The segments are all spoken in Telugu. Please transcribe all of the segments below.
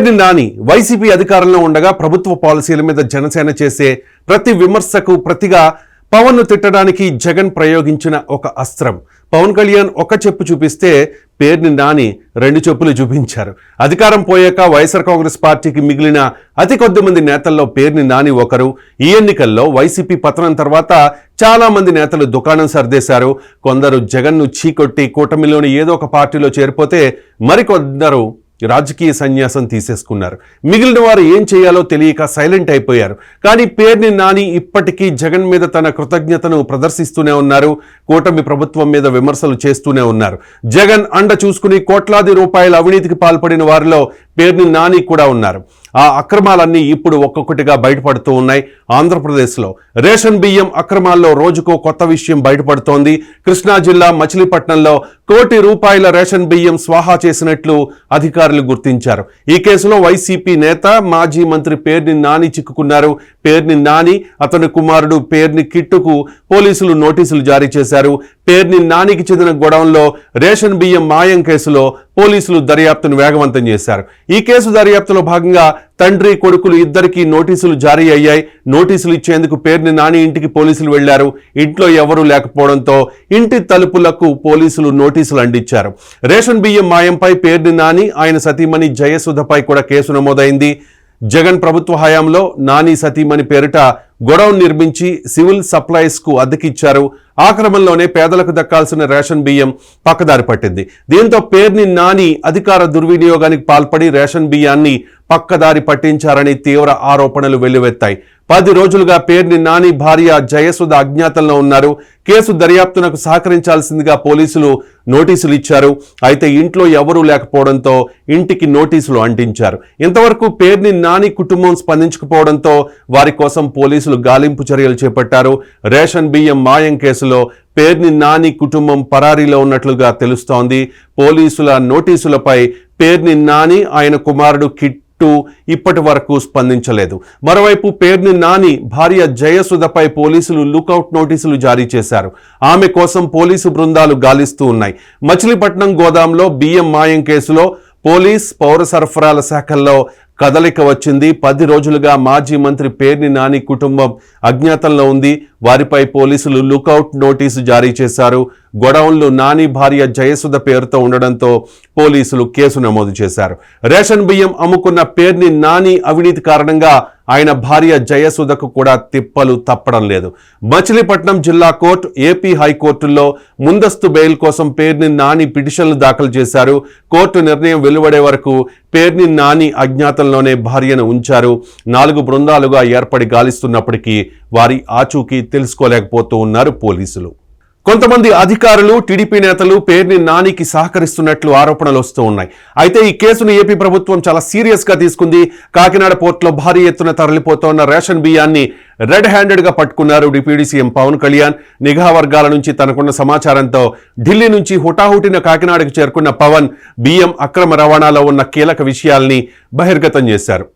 పేర్ని నాని? వైసీపీ అధికారంలో ఉండగా ప్రభుత్వ పాలసీల మీద జనసేన చేసే ప్రతి విమర్శకు ప్రతిగా పవన్ను తిట్టడానికి జగన్ ప్రయోగించిన ఒక అస్త్రం. పవన్ కళ్యాణ్ ఒక చెప్పు చూపిస్తే పేర్ని నాని రెండు చెప్పులు చూపించారు. అధికారం పోయాక వైఎస్ఆర్ కాంగ్రెస్ పార్టీకి మిగిలిన అతి కొద్ది మంది నేతల్లో పేర్ని నాని ఒకరు. ఈ ఎన్నికల్లో వైసీపీ పతనం తర్వాత చాలా మంది నేతలు దుకాణం సర్దేశారు. కొందరు జగన్ను చీకొట్టి కూటమిలోని ఏదో ఒక పార్టీలో చేరిపోతే మరికొందరు రాజకీయ సన్యాసం తీసేసుకున్నారు. మిగిలిన వారు ఏం చేయాలో తెలియక సైలెంట్ అయిపోయారు. కానీ పేర్ని నాని ఇప్పటికీ జగన్ మీద తన కృతజ్ఞతను ప్రదర్శిస్తూనే ఉన్నారు. కూటమి ప్రభుత్వం మీద విమర్శలు చేస్తూనే ఉన్నారు. జగన్ అండ చూసుకుని కోట్లాది రూపాయల అవినీతికి పాల్పడిన వారిలో పేర్ని నాని కూడా ఉన్నారు. ఆ అక్రమాలన్నీ ఇప్పుడు ఒక్కొక్కటిగా బయటపడుతూ ఉన్నాయి. ఆంధ్రప్రదేశ్లో రేషన్ బియ్యం అక్రమాల్లో రోజుకో కొత్త విషయం బయటపడుతోంది. కృష్ణా జిల్లా మచిలీపట్నంలో కోటి రూపాయల రేషన్ బియ్యం స్వాహా చేసినట్లు అధికారులు గుర్తించారు. ఈ కేసులో వైసీపీ నేత మాజీ మంత్రి పేర్ని నాని చిక్కుకున్నారు. పేర్ని నాని అతని కుమారుడు పేర్ని కిట్టుకు పోలీసులు నోటీసులు జారీ చేశారు. పేర్ని నానికి చెందిన గొడవంలో రేషన్ బియ్యం మాయం కేసులో పోలీసులు దర్యాప్తును వేగవంతం చేశారు. ఈ కేసు దర్యాప్తులో భాగంగా తండ్రి కొడుకులు ఇద్దరికీ నోటీసులు జారీ అయ్యాయి. నోటీసులు ఇచ్చేందుకు పేర్ని నాని ఇంటికి పోలీసులు వెళ్ళారు. ఇంట్లో ఎవరూ లేకపోవడంతో ఇంటి తలుపులకు పోలీసులు నోటీసులు అందించారు. రేషన్ బియ్యం మాయంపై పేర్ని నాని ఆయన సతీమణి జయసుధపై కూడా కేసు నమోదైంది. జగన్ ప్రభుత్వ హయాంలో నాని సతీమణి పేరిట గొడవ నిర్మించి సివిల్ సప్లైస్కు అద్దెకిచ్చారు. ఆ క్రమంలోనే పేదలకు దక్కాల్సిన రేషన్ బియ్యం పక్కదారి పట్టింది. దీంతో పేర్ని నాని అధికార దుర్వినియోగానికి పాల్పడి రేషన్ బియ్యాన్ని పక్కదారి పట్టించారని తీవ్ర ఆరోపణలు వెల్లువెత్తాయి. పది రోజులుగా పేర్ని నాని భార్య జయసుధ అజ్ఞాతంలో ఉన్నారు. కేసు దర్యాప్తునకు సహకరించాల్సిందిగా పోలీసులు నోటీసులు ఇచ్చారు. అయితే ఇంట్లో ఎవరూ లేకపోవడంతో ఇంటికి నోటీసులు అంటించారు. ఇంతవరకు పేర్ని నాని కుటుంబం స్పందించకపోవడంతో వారి కోసం పోలీసులు గాలింపు చర్యలు చేపట్టారు. రేషన్ బియ్యం మాయం కేసులో పేర్ని నాని కుటుంబం పరారీలో ఉన్నట్లుగా తెలుస్తోంది. పోలీసుల నోటీసులపై పేర్ని నాని ఆయన కుమారుడు కిట్ టు ఇప్పటి వరకు స్పందించలేదు. మరోవైపు పేర్ని నాని భార్య జయసుధపై పోలీసులు లుకౌట్ నోటీసులు జారీ చేశారు. ఆమె కోసం పోలీసు బృందాలు గాలిస్తూ ఉన్నాయి. మచిలీపట్నం గోదాంలో బియ్యం మాయం కేసులో పోలీస్ పౌర సరఫరాల శాఖల్లో కదలిక వచ్చింది. పది రోజులుగా మాజీ మంత్రి పేర్ని నాని కుటుంబం అజ్ఞాతంలో ఉంది. వారిపై పోలీసులు లుకౌట్ నోటీసు జారీ చేశారు. గొడౌన్లు నాని భార్య జయసుధ పేరుతో ఉండడంతో పోలీసులు కేసు నమోదు చేశారు. రేషన్ బియ్యం అమ్ముకున్న పేర్ని నాని అవినీతి కారణంగా ఆయన భార్య జయసుధకు కూడా తిప్పలు తప్పడం లేదు. మచిలీపట్నం జిల్లా కోర్టు ఏపీ హైకోర్టులో ముందస్తు బెయిల్ కోసం పేర్ని నాని పిటిషన్లు దాఖలు చేశారు. కోర్టు నిర్ణయం వెలువడే వరకు పేర్ని నాని అజ్ఞాతంలోనే భార్యను ఉంచారు. నాలుగు బృందాలుగా ఏర్పడి గాలిస్తున్నప్పటికీ వారి ఆచూకీ తెలుసుకోలేకపోతూ ఉన్నారు పోలీసులు. కొంతమంది అధికారులు టీడీపీ నేతలు పేర్ని నానికి సహకరిస్తున్నట్లు ఆరోపణలు వస్తూ ఉన్నాయి. అయితే ఈ కేసును ఏపీ ప్రభుత్వం చాలా సీరియస్గా తీసుకుంది. కాకినాడ పోర్టులో భారీ ఎత్తున తరలిపోతోన్న రేషన్ బియ్యాన్ని రెడ్ హ్యాండెడ్గా పట్టుకున్నారు డిప్యూటీ సీఎం పవన్ కళ్యాణ్. నిఘా వర్గాల నుంచి తనకున్న సమాచారంతో ఢిల్లీ నుంచి హుటాహుటిన కాకినాడకు చేరుకున్న పవన్ బియ్యం అక్రమ రవాణాలో ఉన్న కీలక విషయాల్ని బహిర్గతం చేశారు.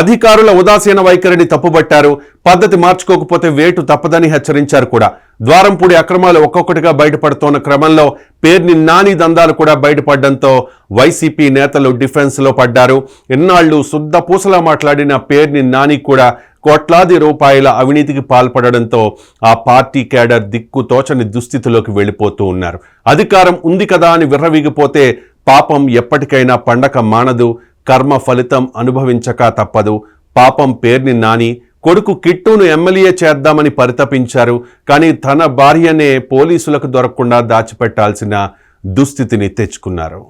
అధికారుల ఉదాసీన వైఖరిని తప్పుబట్టారు. పద్ధతి మార్చుకోకపోతే వేటు తప్పదని హెచ్చరించారు కూడా. ద్వారంపూడి అక్రమాలు ఒక్కొక్కటిగా బయటపడుతోన్న క్రమంలో పేర్ని నాని దందాలు కూడా బయటపడడంతో వైసీపీ నేతలు డిఫెన్స్లో పడ్డారు. ఎన్నాళ్ళు శుద్ధ పూసలా మాట్లాడిన పేర్ని నాని కూడా కోట్లాది రూపాయల అవినీతికి పాల్పడడంతో ఆ పార్టీ కేడర్ దిక్కు తోచని దుస్థితిలోకి వెళ్ళిపోతూ ఉన్నారు. అధికారం ఉంది కదా అని విర్రవీగిపోతే పాపం ఎప్పటికైనా పండక మానదు. కర్మ ఫలితం అనుభవించక తప్పదు. పాపం పేర్ని నాని కొడుకు కిట్టును ఎమ్మెల్యే చేద్దామని పరితపించారు. కానీ తన భార్యనే పోలీసులకు దొరకకుండా దాచిపెట్టాల్సిన దుస్థితిని తెచ్చుకున్నారు.